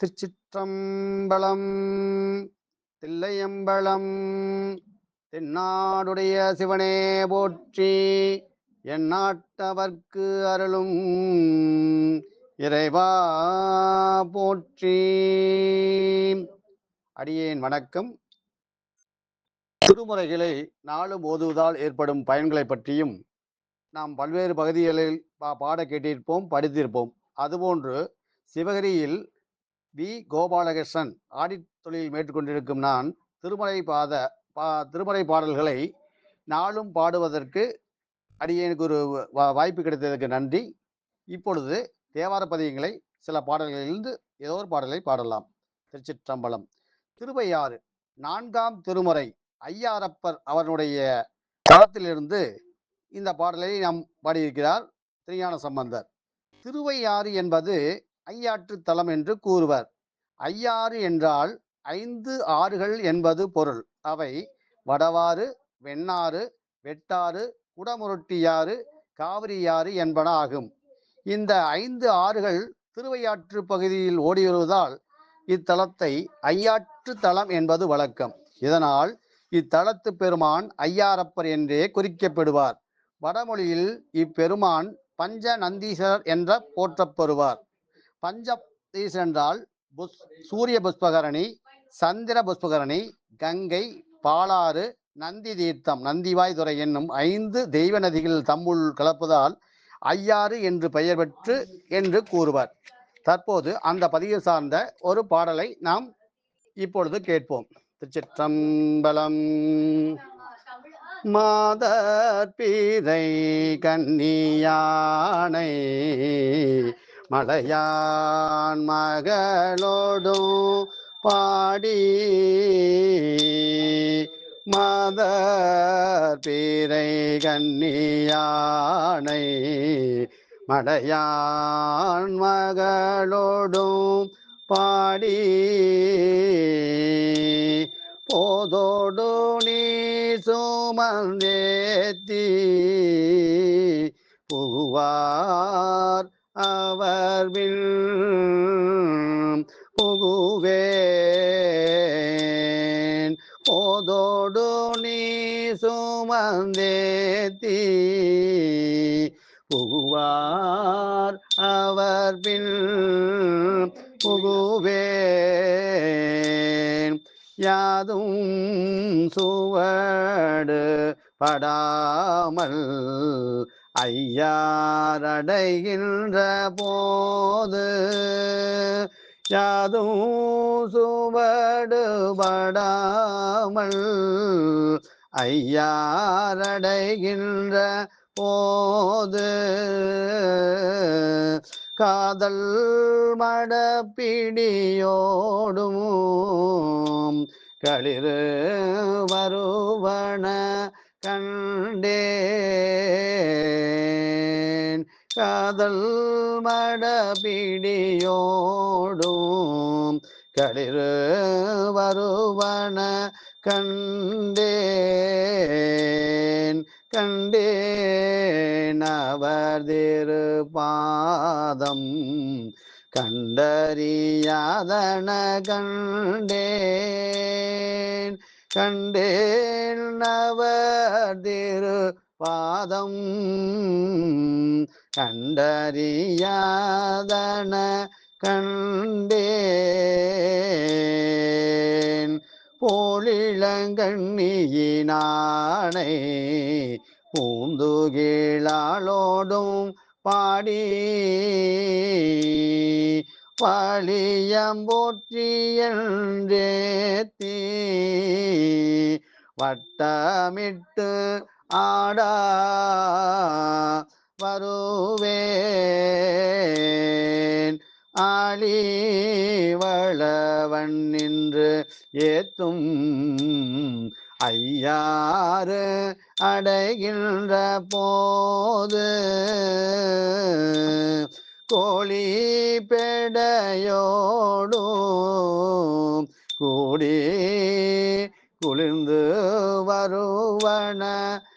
திருச்சிற்றம்பலம் தில்லையம்பலம் தென்னாடுடைய சிவனே போற்றி எந்நாட்டவர்க்கு அருளும் இறைவா போற்றி. அடியேன் வணக்கம். திருமுறைகளை நாளும் ஓதுவதால் ஏற்படும் பயன்களை பற்றியும் நாம் பல்வேறு பகுதிகளில் பா பாட கேட்டிருப்போம் படித்திருப்போம். அதுபோன்று சிவகிரியில் வி. கோபாலகிருஷ்ணன் ஆடிட் தொழில் மேற்கொண்டிருக்கும் நான் திருமலை பாத பா திருமலை பாடல்களை நாளும் பாடுவதற்கு அடியனுக்கு ஒரு வா- வாய்ப்பு கிடைத்ததற்கு நன்றி. இப்பொழுது தேவார பதியங்களை சில பாடல்களிலிருந்து ஏதோ ஒரு பாடலை பாடலாம். திருச்சிற்றம்பலம். திருவையாறு நான்காம் திருமுறை ஐயாரப்பர் அவருடைய தளத்திலிருந்து இந்த பாடலை நாம் பாடியிருக்கிறார் திருஞான சம்பந்தர். திருவையாறு என்பது ஐயாற்று தலம் என்று கூறுவர். ஐயாறு என்றால் ஐந்து ஆறுகள் என்பது பொருள். அவை வடவாறு வெண்ணாறு வெட்டாறு குடமுருட்டியாறு காவிரியாறு என்பன ஆகும். இந்த ஐந்து ஆறுகள் திருவையாற்று பகுதியில் ஓடி வருவதால் இத்தலத்தை ஐயாற்று தலம் என்பது வழக்கம். இதனால் இத்தலத்து பெருமான் ஐயாரப்பர் என்றே குறிக்கப்படுவார். வடமொழியில் இப்பெருமான் பஞ்ச நந்தீஸ்வரர் என்ற போற்றப்பெறுவார் பஞ்ச என்றால் புஷ் சூரிய புஷ்பகரணி சந்திர புஷ்பகரணி கங்கை பாலாறு நந்தி தீர்த்தம் நந்திவாய் துறை என்னும் ஐந்து தெய்வ நதிகள் தம்முள் கலப்பதால் ஐயாறு என்று பெயர் பெற்று என்று கூறுவர். தற்போது அந்த பதிவு சார்ந்த ஒரு பாடலை நாம் இப்பொழுது கேட்போம். திருச்சிற்றம்பலம். மாதர் பீரை கன்னியானை மலையான் மகளோடும் பாடி மத பீரை கன்னியானை மடையான் மகளோடும் பாடி போதோடு நீ சுமந்தேத்தி புகுவார் அவர் வில் புகுவேன். போதோடு நீ சுமந்தேத்தி புகுவார் அவர் பின் புகுவேன். யாதும் சுவடு படாமல் ஐயாரடைகின்ற போது யாதும் சுவடு ஐயாரடைகின்ற போது காதல் மடப்பிடியோடும் களிறு வருவன கண்டே காதல் மடப்பிடியோடும் களிறு வருவன கண்டேன் கண்டேன் அவர் திருப்பாதம் கண்டறியாதன கண்டேன் கண்டேன் அவர் திருப்பாதம் கண்டறியாதன கண்டேன். போலிளங்கண்ணியினானை பூந்துகிழாளோடும் பாடி பழியம்போற்றியன்றேத்தி வட்டமிட்டு ஆடா வருவேன். ஆளி வளவன் நின்று ஏத்தும் ஐயாறு அடைகின்ற போது கோழி பெடையோடும் கூடி குளிர்ந்து வருவன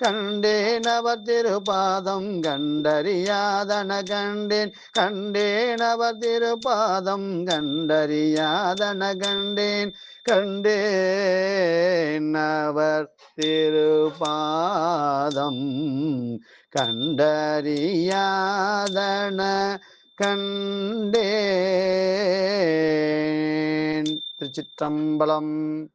கண்டேன் அவர் திருபாதம் கண்டறியாதன கண்டேன். கண்டேன் அவர் திருபாதம் கண்டறியாதன கண்டேன். கண்டேன் அவர் திருபாதம் கண்டறியாதன கண்டேன். திருச்சிற்றம்பலம்.